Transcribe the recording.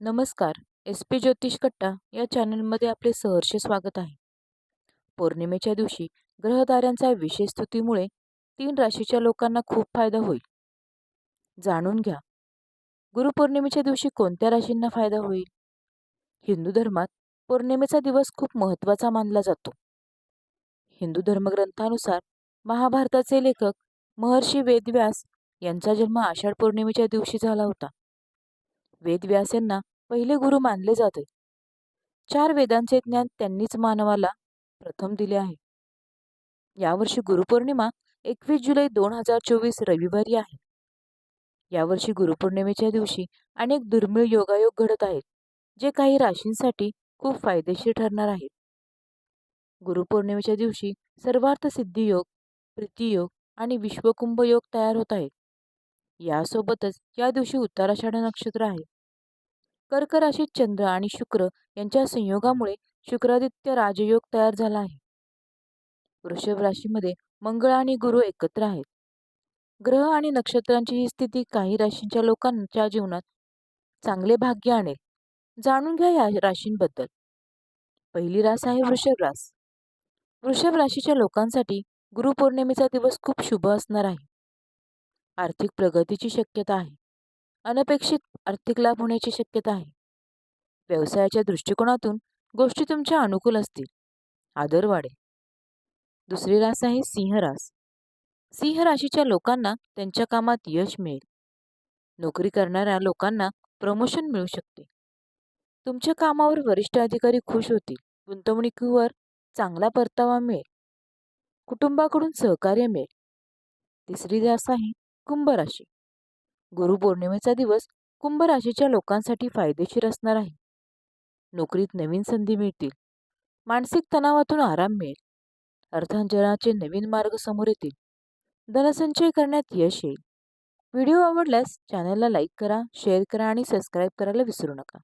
नमस्कार S P ज्योतिष कट्टा या चॅनलमध्ये आपले सहर्ष स्वागत आहे. पौर्णिमेच्या दिवशी ग्रहताऱ्यांच्या विशेष स्तुतीमुळे तीन राशीच्या लोकांना खूप फायदा होईल. जाणून घ्या गुरुपौर्णिमेच्या दिवशी कोणत्या राशींना फायदा होईल? हिंदू धर्मात पौर्णिमेचा दिवस खूप महत्त्वाचा मानला जातो. हिंदू धर्मग्रंथानुसार महाभारताचे लेखक महर्षी वेदव्यास यांचा जन्म आषाढ पौर्णिमेच्या दिवशी झाला होता. वेदव्यास यांना पहिले गुरु मानले जाते. चार वेदांचे ज्ञान त्यांनीच मानवाला प्रथम दिले आहे. यावर्षी गुरुपौर्णिमा एकवीस जुलै दोन हजार चोवीस रविवारी आहे. यावर्षी गुरुपौर्णिमेच्या दिवशी अनेक दुर्मिळ योगायोग घडत आहेत जे काही राशींसाठी खूप फायदेशीर ठरणार आहेत. गुरुपौर्णिमेच्या दिवशी सर्वार्थ सिद्धी योग प्रीतियोग आणि विश्वकुंभ योग तयार होत आहेत. यासोबतच या दिवशी उत्तराषाढ नक्षत्र आहे. कर्क राशीत चंद्र आणि शुक्र यांच्या संयोगामुळे शुक्रादित्य राजयोग तयार झाला आहे. वृषभ राशीमध्ये मंगळ आणि गुरु एकत्र आहेत. ग्रह आणि नक्षत्रांची ही स्थिती काही राशींच्या लोकांच्या जीवनात चांगले भाग्य आणेल. जाणून घ्या या राशींबद्दल. पहिली रास आहे वृषभ रास. वृषभ राशीच्या लोकांसाठी गुरुपौर्णिमेचा दिवस खूप शुभ असणार आहे. आर्थिक प्रगतीची शक्यता आहे. अनपेक्षित आर्थिक लाभ होण्याची शक्यता आहे. व्यवसायाच्या दृष्टिकोनातून गोष्टी तुमच्या अनुकूल असतील. आदर वाढेल दुसरी रास आहे सिंह रास. सिंह राशीच्या लोकांना त्यांच्या कामात यश मिळेल. नोकरी करणाऱ्या लोकांना प्रमोशन मिळू शकते. तुमच्या कामावर वरिष्ठ अधिकारी खुश होतील. गुंतवणुकीवर चांगला परतावा मिळेल. कुटुंबाकडून सहकार्य मिळेल. तिसरी रास आहे कुंभ राशी. गुरुपौर्णिमेचा दिवस कुंभ राशीच्या लोकांसाठी फायदेशीर असणार आहे. नोकरीत नवीन संधी मिळतील. मानसिक तणावातून आराम मिळेल. अर्थांजनाचे नवीन मार्ग समोर येतील. धनसंचय करण्यात यश येईल. व्हिडिओ आवडल्यास चॅनलला लाईक करा शेअर करा आणि सबस्क्राईब करायला विसरू नका.